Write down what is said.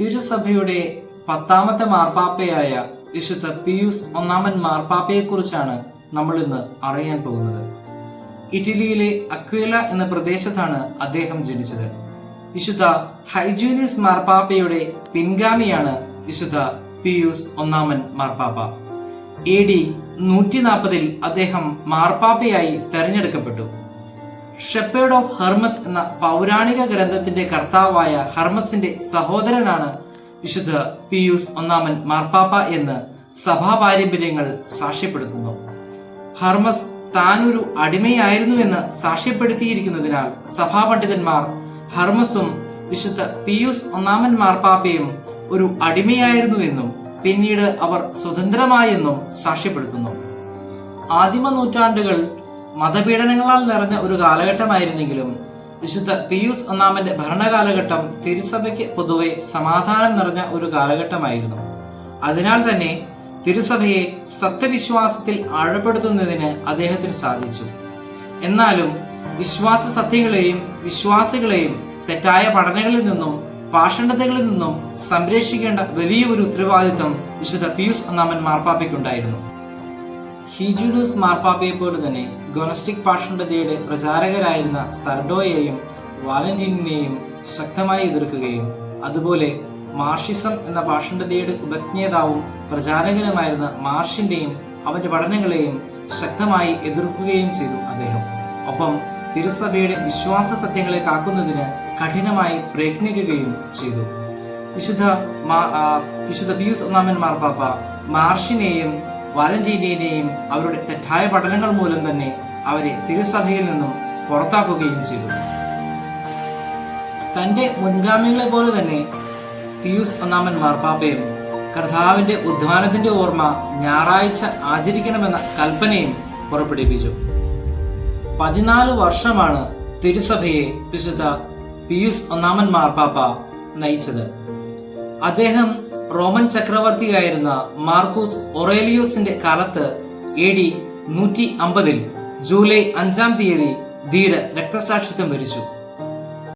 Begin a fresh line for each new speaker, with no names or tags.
തിരുസഭയുടെ പത്താമത്തെ മാർപ്പാപ്പയായ വിശുദ്ധ പിയൂസ് ഒന്നാമൻ മാർപ്പാപ്പയെക്കുറിച്ചാണ് നമ്മൾ ഇന്ന് അറിയാൻ പോകുന്നത്. ഇറ്റലിയിലെ അക്വേല എന്ന പ്രദേശത്താണ് അദ്ദേഹം ജനിച്ചത്. വിശുദ്ധ ഹൈജൂനിയസ് മാർപ്പാപ്പയുടെ പിൻഗാമിയാണ് വിശുദ്ധ പിയൂസ് ഒന്നാമൻ മാർപ്പാപ്പ. എ ഡി നൂറ്റി നാൽപ്പതിൽ അദ്ദേഹം മാർപ്പാപ്പയായി തെരഞ്ഞെടുക്കപ്പെട്ടു. ഷെപ്പേർഡ് ഓഫ് ഹെർമസ് എന്ന പൗരാണിക ഗ്രന്ഥത്തിന്റെ കർത്താവായ ഹെർമസിന്റെ സഹോദരനാണ് വിശുദ്ധ പിയൂസ് ഒന്നാമൻ മാർപ്പാപ്പ എന്ന് സഭാ പാരമ്പര്യങ്ങൾ സാക്ഷ്യപ്പെടുത്തുന്നു. ഹർമസ് താനൊരു അടിമയായിരുന്നു എന്ന് സാക്ഷ്യപ്പെടുത്തിയിരിക്കുന്നതിനാൽ സഭാപണ്ഡിതന്മാർ ഹർമസും വിശുദ്ധ പിയൂസ് ഒന്നാമൻ മാർപ്പാപ്പയും ഒരു അടിമയായിരുന്നു എന്നും പിന്നീട് അവർ സ്വതന്ത്രമായെന്നും സാക്ഷ്യപ്പെടുത്തുന്നു. ആദിമ നൂറ്റാണ്ടുകൾ മതപീഡനങ്ങളാൽ നിറഞ്ഞ ഒരു കാലഘട്ടമായിരുന്നെങ്കിലും വിശുദ്ധ പിയൂസ് ഒന്നാമന്റെ ഭരണകാലഘട്ടം തിരുസഭയ്ക്ക് പൊതുവെ സമാധാനം നിറഞ്ഞ ഒരു കാലഘട്ടമായിരുന്നു. അതിനാൽ തന്നെ തിരുസഭയെ സത്യവിശ്വാസത്തിൽ ആഴപ്പെടുത്തുന്നതിന് അദ്ദേഹത്തിന് സാധിച്ചു. എന്നാലും വിശ്വാസ സത്യങ്ങളെയും വിശ്വാസികളെയും തെറ്റായ പഠനങ്ങളിൽ നിന്നും പാഷണ്ഡതകളിൽ നിന്നും സംരക്ഷിക്കേണ്ട വലിയ ഒരു ഉത്തരവാദിത്വം വിശുദ്ധ പിയൂസ് ഒന്നാമൻ മാർപ്പാപ്പയ്ക്കുണ്ടായിരുന്നു. ഹീജുലൂസ് മാർപ്പാപ്പയെ പോലെ തന്നെ ഗൊണസ്റ്റിക് പാഷണ്ഡതയുടെ പ്രചാരകരായിരുന്ന സർഡോയെയും വാലന്റീനെയും ശക്തമായി എതിർക്കുകയും അതുപോലെ മാർഷിസം എന്ന പാഷണ്ഡതയുടെ ഉപജ്ഞേതാവും പ്രചാരകനുമായിരുന്ന മാർഷിന്റെയും അവന്റെ പഠനങ്ങളെയും ശക്തമായി എതിർക്കുകയും ചെയ്തു അദ്ദേഹം. ഒപ്പം തിരുസഭയുടെ വിശ്വാസ സത്യങ്ങളെ കാക്കുന്നതിന് കഠിനമായി പ്രയത്നിക്കുകയും ചെയ്തു. വിശുദ്ധ വിശുദ്ധ പിയൂസ് ഒന്നാമൻ മാർപ്പാപ്പ മാർഷിനെയും വാലന്റീനെയും അവരുടെ തെറ്റായ പഠനങ്ങൾ മൂലം തന്നെ അവരെ തിരുസഭയിൽ നിന്നും പുറത്താക്കുകയും ചെയ്തു. തന്റെ മുൻഗാമികളെ പോലെ തന്നെ പിയൂസ് ഒന്നാമൻ മാർപ്പാപ്പയും കർത്താവിന്റെ ഉദ്ധാനത്തിന്റെ ഓർമ്മ ഞായറാഴ്ച ആചരിക്കണമെന്ന കൽപ്പനയും പുറപ്പെടുവിച്ചു പതിനാല് വർഷമാണ് തിരുസഭയെ വിശുദ്ധ പിയൂസ് ഒന്നാമൻ മാർപ്പാപ്പ നയിച്ചത്. അദ്ദേഹം റോമൻ ചക്രവർത്തിയായിരുന്ന മാർക്കൂസ് ഒറേലിയൂസിന്റെ കാലത്ത് എ ഡി നൂറ്റി അമ്പതിൽ ജൂലൈ അഞ്ചാം തീയതി ധീര രക്തസാക്ഷിത്വം വരിച്ചു.